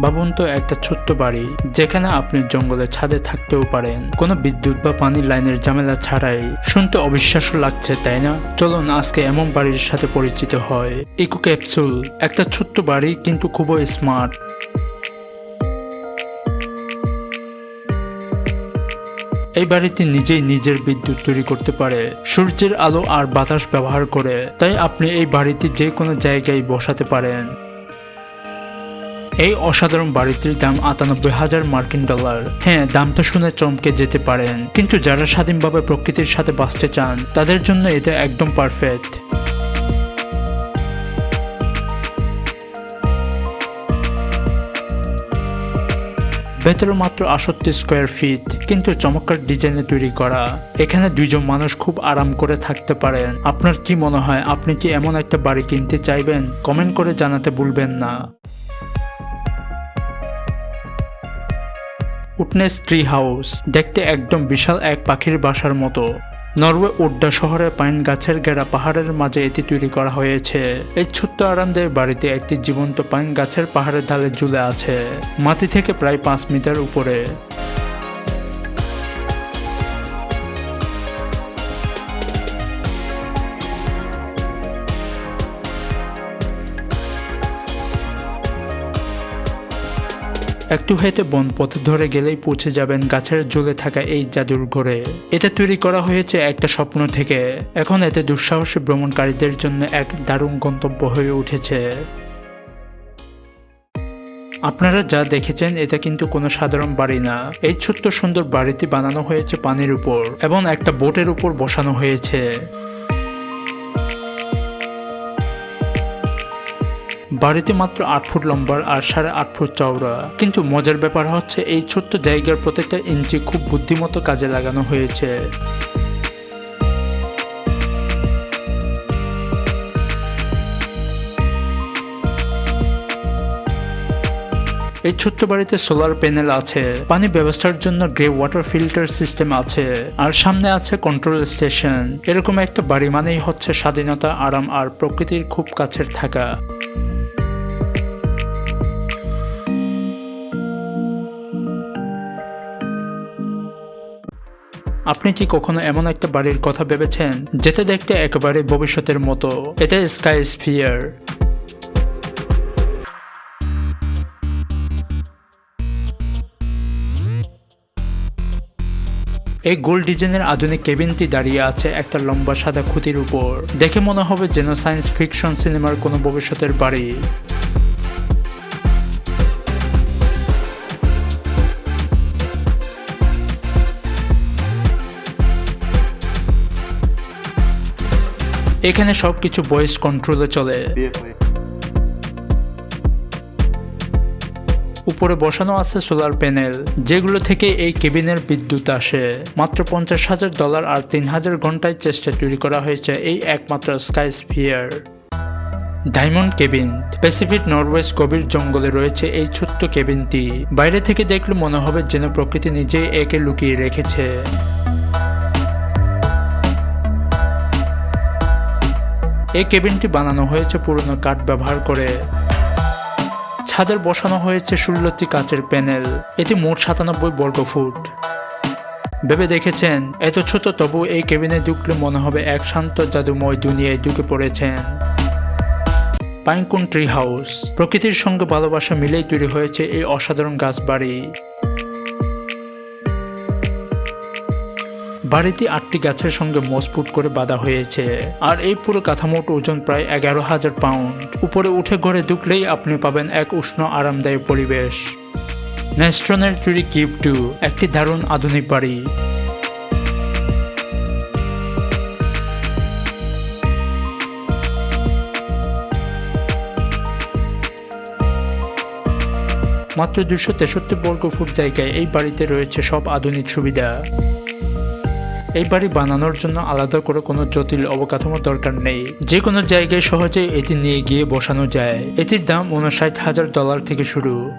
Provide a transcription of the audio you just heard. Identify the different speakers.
Speaker 1: ভাবুন তো একটা ছোট্ট বাড়ি, যেখানে আপনি জঙ্গলের ছাদে থাকতেও পারেন। কোনো বিদ্যুৎ বা পানির লাইনের ঝামেলা ছাড়াই। শুনতে অবিশ্বাস্য লাগছে, তাই না? চলুন আজকে এমন বাড়ির সাথে পরিচিত হয় ইকো ক্যাপসুল, একটা ছোট্ট বাড়ি কিন্তু খুবই স্মার্ট। এই বাড়িটি নিজেই নিজের বিদ্যুৎ তৈরি করতে পারে। সূর্যের আলো আর বাতাস ব্যবহার করে। তাই আপনি এই বাড়িটি যে কোনো জায়গায় বসাতে পারেন। এই অসাধারণ বাড়িটির দাম আটানব্বই হাজার মার্কিন ডলার। হ্যাঁ দামটা শুনে চমকে যেতে পারেন। কিন্তু যারা স্বাধীনভাবে প্রকৃতির সাথে বাঁচতে চান, তাদের জন্য এটা একদম পারফেক্ট ভেতরে মাত্র আষট্টি স্কোয়ার ফিট কিন্তু চমৎকার ডিজাইনে তৈরি করা। এখানে দুইজন মানুষ খুব আরাম করে থাকতে পারেন। আপনার কি মনে হয়, আপনি কি এমন একটা বাড়ি কিনতে চাইবেন? কমেন্ট করে জানাতে ভুলবেন না। Woodnest tree house. দেখতে একদম বিশাল এক পাখির বাসার মতো। নরওয়ে উড্ডা শহরে পাইন গাছের গেরা পাহাড়ের মাঝে এটি তৈরি করা হয়েছে। এই ছোট্ট আরামদায়ক বাড়িতে একটি জীবন্ত পাইন গাছের পাহাড়ের ঢালে ঝুলে আছে। মাটি থেকে প্রায় পাঁচ মিটার উপরে। একটু হেঁটে বন পথ ধরে গেলেই পৌঁছে যাবেন গাছের ঝুলে থাকা এই জাদুর ঘরে। এটা তৈরি করা হয়েছে একটা স্বপ্ন থেকে। এখন এতে দুঃসাহসী ভ্রমণকারীদের জন্য এক দারুণ গন্তব্য হয়ে উঠেছে। আপনারা যা দেখেছেন, এটা কিন্তু কোনো সাধারণ বাড়ি না। এই ছোট্ট সুন্দর বাড়িটি বানানো হয়েছে পানির উপর এবং একটা বোটের উপর বসানো হয়েছে। বাড়িতে মাত্র আট ফুট লম্বার আর সাড়ে আট ফুট চওড়া। কিন্তু মজার ব্যাপার হচ্ছে, এই ছোট্ট জায়গার প্রত্যেকটা ইঞ্চি খুব বুদ্ধিমতো কাজে লাগানো হয়েছে। এই ছোট্ট বাড়িতে সোলার প্যানেল আছে, পানি ব্যবস্থার জন্য গ্রে ওয়াটার ফিল্টার সিস্টেম আছে, আর সামনে আছে কন্ট্রোল স্টেশন এরকম একটা বাড়ি মানেই হচ্ছে স্বাধীনতা, আরাম আর প্রকৃতির খুব কাছের থাকা। আপনি কি কখনো এমন একটা বাড়ির কথা ভেবেছেন যেটা দেখতে একেবারে ভবিষ্যতের মতো? এটা স্কাই স্ফিয়ার এই গোল ডিজাইনের আধুনিক কেবিনটি দাঁড়িয়ে আছে একটা লম্বা সাদা খুঁটির উপর। দেখে মনে হবে যেন সায়েন্স ফিকশন সিনেমার কোনো ভবিষ্যতের বাড়ি। এখানে সবকিছু ভয়েস কন্ট্রোলে চলে। উপরে বসানো আছে সোলার প্যানেল যেগুলো থেকে এই কেবিনের বিদ্যুৎ আসে। মাত্র পঞ্চাশ হাজার ডলার আর তিন হাজার ঘন্টায় চেষ্টা তৈরি করা হয়েছে এই একমাত্র Skysphere diamond cabin Pacific Northwest গভীর জঙ্গলে রয়েছে এই ছোট্ট কেবিনটি বাইরে থেকে দেখলে মনে হবে যেন প্রকৃতি নিজেই একে লুকিয়ে রেখেছে। এই কেবিনটি বানানো হয়েছে, পুরনো কাঠ ব্যবহার করে। ছাদের বসানো হয়েছে ষোলোটি কাচের প্যানেল। এটি মোট সাতানব্বই বর্গ ফুট। ভেবে দেখেছেন? এত ছোট, তবু এই কেবিনে ঢুকলে মনে হবে এক শান্ত জাদুময় দুনিয়ায় ঢুকে পড়েছেন। Pinecone tree house. প্রকৃতির সঙ্গে ভালোবাসা মিলেই তৈরি হয়েছে এই অসাধারণ গাছ বাড়ি বাড়িটি আটটি গাছের সঙ্গে মজবুত করে বাঁধা হয়েছে। আর এই পুরো কাঠামোট ওজন প্রায় এগারো হাজার পাউন্ড। উপরে উঠে ঘরে ঢুকলেই আপনি পাবেন এক উষ্ণ, আরামদায়ক পরিবেশ। নেস্ট্রনের ট্রি কিপ টু একটি দারুণ আধুনিক বাড়ি। মাত্র দুশো তেষট্টি বর্গ ফুট জায়গায় এই বাড়িতে রয়েছে সব আধুনিক সুবিধা। এই বাড়ি বানানোর জন্য আলাদা করে কোনো জটিল অবকাঠামো দরকার নেই। যে কোনো জায়গায় সহজে এটি নিয়ে গিয়ে বসানো যায়। এটির দাম উনষাট হাজার ডলার থেকে শুরু।